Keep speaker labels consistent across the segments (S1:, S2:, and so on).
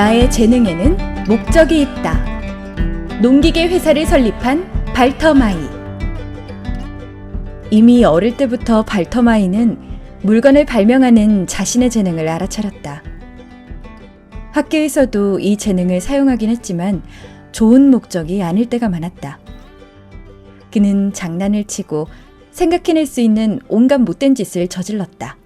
S1: 나의 재능에는 목적이 있다. 농기계 회사를 설립한 발터마이. 이미 어릴 때부터 발터마이는 물건을 발명하는 자신의 재능을 알아차렸다. 학교에서도 이 재능을 사용하긴 했지만 좋은 목적이 아닐 때가 많았다. 그는 장난을 치고 생각해낼 수 있는 온갖 못된 짓을 저질렀다.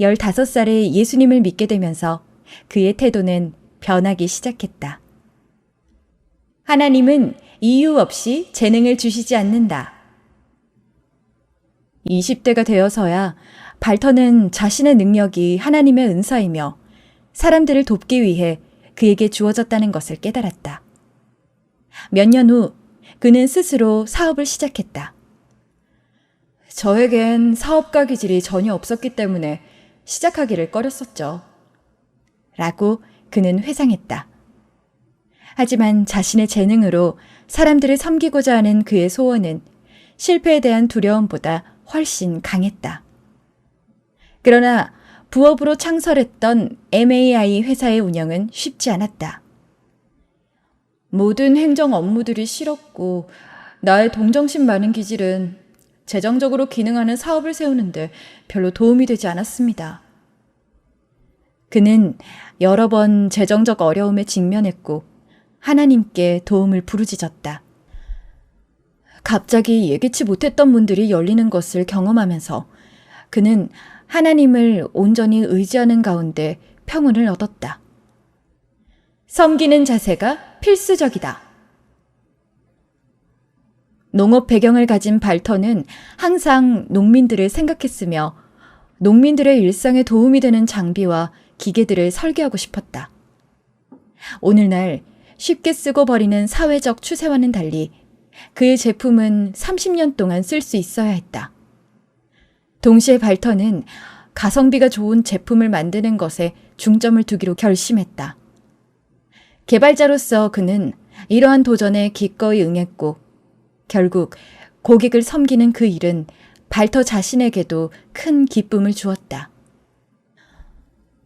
S1: 15살에 예수님을 믿게 되면서 그의 태도는 변하기 시작했다. 하나님은 이유 없이 재능을 주시지 않는다. 20대가 되어서야 발터는 자신의 능력이 하나님의 은사이며 사람들을 돕기 위해 그에게 주어졌다는 것을 깨달았다. 몇 년 후 그는 스스로 사업을 시작했다. 저에겐 사업가 기질이 전혀 없었기 때문에 시작하기를 꺼렸었죠. 라고 그는 회상했다. 하지만 자신의 재능으로 사람들을 섬기고자 하는 그의 소원은 실패에 대한 두려움보다 훨씬 강했다. 그러나 부업으로 창설했던 MAI 회사의 운영은 쉽지 않았다. 모든 행정 업무들이 싫었고 나의 동정심 많은 기질은 재정적으로 기능하는 사업을 세우는데 별로 도움이 되지 않았습니다. 그는 여러 번 재정적 어려움에 직면했고 하나님께 도움을 부르짖었다. 갑자기 예기치 못했던 문들이 열리는 것을 경험하면서 그는 하나님을 온전히 의지하는 가운데 평온을 얻었다. 섬기는 자세가 필수적이다. 농업 배경을 가진 발터는 항상 농민들을 생각했으며 농민들의 일상에 도움이 되는 장비와 기계들을 설계하고 싶었다. 오늘날 쉽게 쓰고 버리는 사회적 추세와는 달리 그의 제품은 30년 동안 쓸 수 있어야 했다. 동시에 발터는 가성비가 좋은 제품을 만드는 것에 중점을 두기로 결심했다. 개발자로서 그는 이러한 도전에 기꺼이 응했고 결국 고객을 섬기는 그 일은 발터 자신에게도 큰 기쁨을 주었다.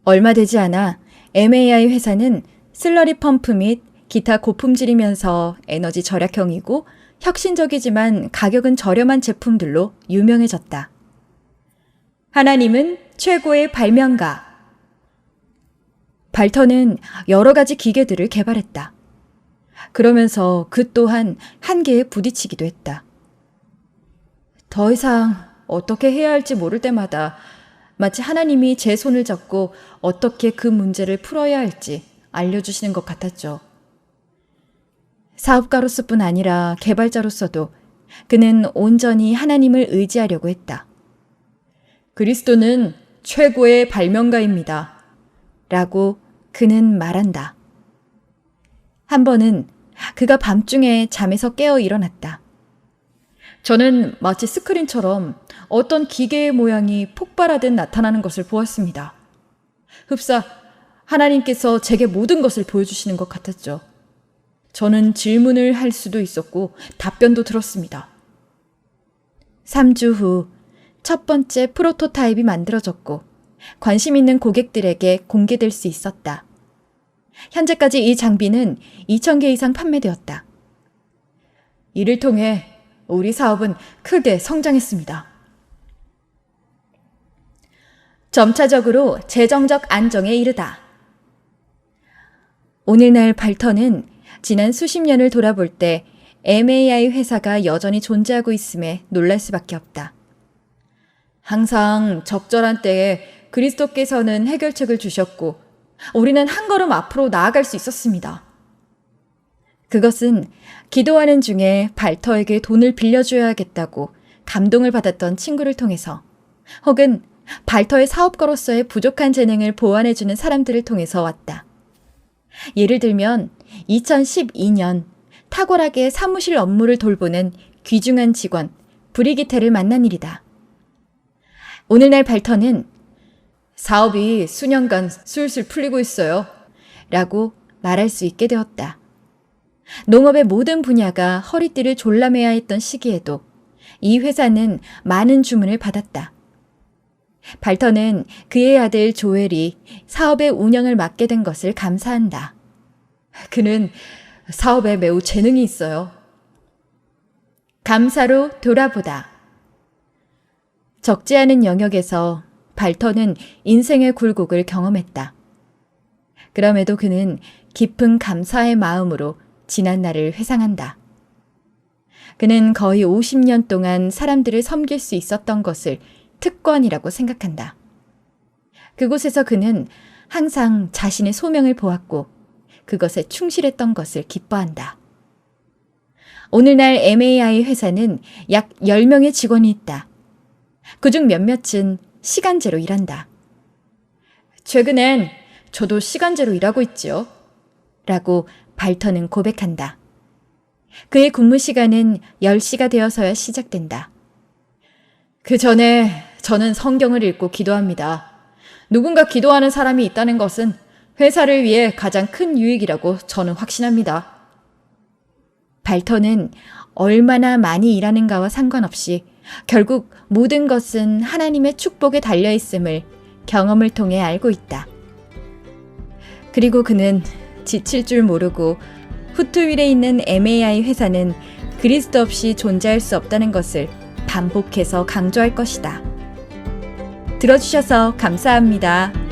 S1: 얼마 되지 않아 MAI 회사는 슬러리 펌프 및 기타 고품질이면서 에너지 절약형이고 혁신적이지만 가격은 저렴한 제품들로 유명해졌다. 하나님은 최고의 발명가. 발터는 여러 가지 기계들을 개발했다. 그러면서 그 또한 한계에 부딪히기도 했다. 더 이상 어떻게 해야 할지 모를 때마다 마치 하나님이 제 손을 잡고 어떻게 그 문제를 풀어야 할지 알려주시는 것 같았죠. 사업가로서 뿐 아니라 개발자로서도 그는 온전히 하나님을 의지하려고 했다. 그리스도는 최고의 발명가입니다. 라고 그는 말한다. 한 번은 그가 밤중에 잠에서 깨어 일어났다. 저는 마치 스크린처럼 어떤 기계의 모양이 폭발하듯 나타나는 것을 보았습니다. 흡사, 하나님께서 제게 모든 것을 보여주시는 것 같았죠. 저는 질문을 할 수도 있었고 답변도 들었습니다. 3주 후 첫 번째 프로토타입이 만들어졌고 관심 있는 고객들에게 공개될 수 있었다. 현재까지 이 장비는 2,000개 이상 판매되었다. 이를 통해 우리 사업은 크게 성장했습니다. 점차적으로 재정적 안정에 이르다. 오늘날 발터는 지난 수십 년을 돌아볼 때 MAI 회사가 여전히 존재하고 있음에 놀랄 수밖에 없다. 항상 적절한 때에 그리스도께서는 해결책을 주셨고 우리는 한 걸음 앞으로 나아갈 수 있었습니다. 그것은 기도하는 중에 발터에게 돈을 빌려줘야겠다고 감동을 받았던 친구를 통해서 혹은 발터의 사업가로서의 부족한 재능을 보완해주는 사람들을 통해서 왔다. 예를 들면 2012년 탁월하게 사무실 업무를 돌보는 귀중한 직원 브리기테를 만난 일이다. 오늘날 발터는 사업이 수년간 술술 풀리고 있어요. 라고 말할 수 있게 되었다. 농업의 모든 분야가 허리띠를 졸라매야 했던 시기에도 이 회사는 많은 주문을 받았다. 발터는 그의 아들 조엘이 사업의 운영을 맡게 된 것을 감사한다. 그는 사업에 매우 재능이 있어요. 감사로 돌아보다. 적지 않은 영역에서 발터는 인생의 굴곡을 경험했다. 그럼에도 그는 깊은 감사의 마음으로 지난 날을 회상한다. 그는 거의 50년 동안 사람들을 섬길 수 있었던 것을 특권이라고 생각한다. 그곳에서 그는 항상 자신의 소명을 보았고 그것에 충실했던 것을 기뻐한다. 오늘날 MAI 회사는 약 10명의 직원이 있다. 그중 몇몇은 시간제로 일한다. 최근엔 저도 시간제로 일하고 있지요. 라고 발터는 고백한다. 그의 근무 시간은 10시가 되어서야 시작된다. 그 전에 저는 성경을 읽고 기도합니다. 누군가 기도하는 사람이 있다는 것은 회사를 위해 가장 큰 유익이라고 저는 확신합니다. 발터는 얼마나 많이 일하는가와 상관없이 결국 모든 것은 하나님의 축복에 달려 있음을 경험을 통해 알고 있다. 그리고 그는 지칠 줄 모르고 후트윌에 있는 MAI 회사는 그리스도 없이 존재할 수 없다는 것을 반복해서 강조할 것이다. 들어주셔서 감사합니다.